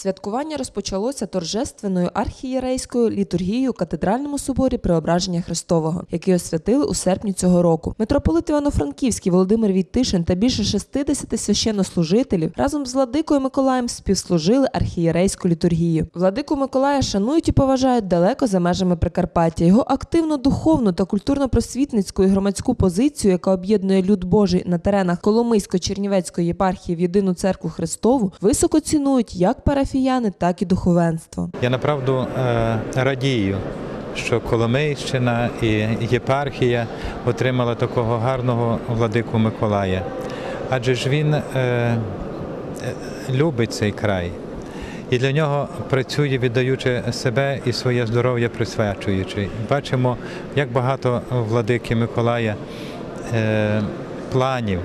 Святкування розпочалося торжественною архієрейською літургією катедральному соборі Преображення Христового, який освятили у серпні цього року. Митрополит Івано-Франківський Володимир Війтишин та більше 60 священнослужителів разом з владикою Миколаєм співслужили архієрейську літургію. Владику Миколая шанують і поважають далеко за межами Прикарпаття. Його активну духовну та культурно-просвітницьку і громадську позицію, яка об'єднує люд Божий на теренах Коломийсько-Чернівецької єпархії в єдину церкву Христову, високо цінують як парафіяни, так і духовенство. Я направду е, радію, що Коломийщина і єпархія отримала такого гарного владику Миколая. Адже ж він е, е, любить цей край. І для нього працює, віддаючи себе і своє здоров'я присвячуючи. Бачимо, як багато владики Миколая е, планів,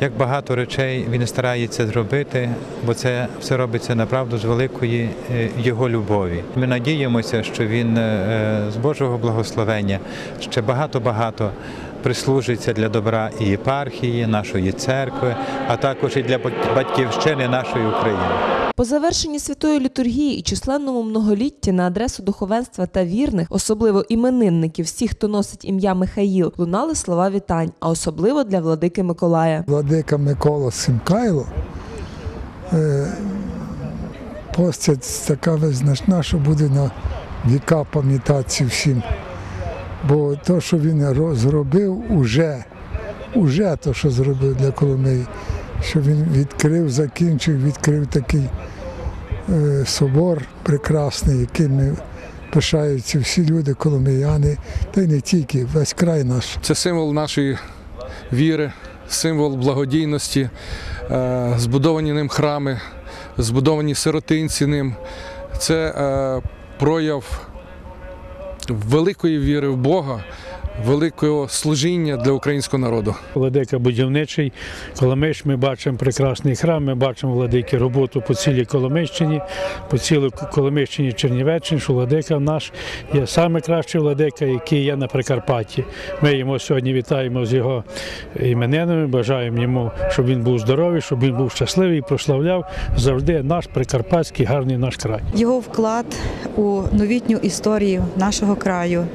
як багато речей він старається зробити, бо це все робиться направду з великої е, його любові. Ми надіємося, що він е, з Божого благословення ще багато-багато прислужиться для добра і єпархії, нашої церкви, а також і для батьківщини нашої України. По завершенні святої літургії і численному многолітті на адресу духовенства та вірних, особливо іменинників, всіх, хто носить ім'я Михаїл, лунали слова вітань, а особливо для владики Миколая. Владика Микола Симкайло. Е, Постать така визначна, що буде на віка пам'ятатися всім. Бо те, що він зробив, уже, уже те, що зробив для Коломиї, що він відкрив, закінчив, відкрив такий е, собор прекрасний, яким пишаються всі люди, коломияни, та й не тільки, весь край наш. Це символ нашої віри, символ благодійності, е, збудовані ним храми, збудовані сиротинці ним. Це е, прояв великої віри в Бога, великого служіння для українського народу. Владика будівничий, Коломиш, ми бачимо прекрасний храм, ми бачимо владики роботу по цілій Коломищині, по цілій Коломищині Чернівеччині, що владика наш є найкращий владика, який є на Прикарпатті. Ми йому сьогодні вітаємо з його іменинами, бажаємо йому, щоб він був здоровий, щоб він був щасливий і прославляв завжди наш прикарпатський гарний наш край. Його вклад у новітню історію нашого краю,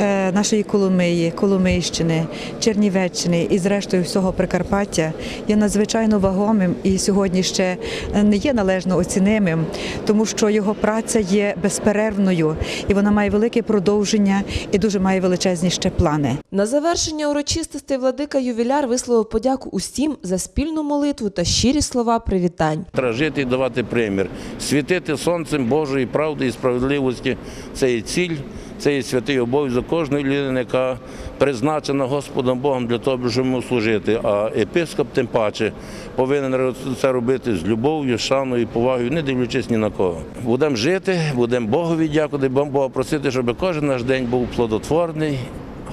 е, нашої Коломиї, Коломийщини, Чернівеччини і, зрештою, всього Прикарпаття є надзвичайно вагомим і сьогодні ще не є належно оцінимим, тому що його праця є безперервною і вона має велике продовження і дуже має величезні ще плани. На завершення урочистостей владика ювіляр висловив подяку усім за спільну молитву та щирі слова привітань. Треба жити і давати примір. Світити сонцем Божої правди і справедливості це є ціль, це є святий обов'язок кожної людини, яка призначена Господом Богом для того, щоб йому служити. А епископ тим паче повинен це робити з любов'ю, шаною, повагою, не дивлячись ні на кого. Будемо жити, будемо Богові дякувати, Бога просити, щоб кожен наш день був плодотворний,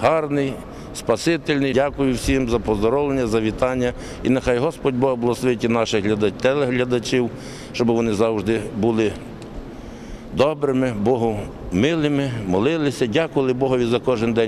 гарний. Спасительний, дякую всім за поздоровлення, за вітання. І нехай Господь Бог благословить і наших гляда- телеглядачів, щоб вони завжди були добрими, Богу милими, молилися, дякували Богові за кожен день.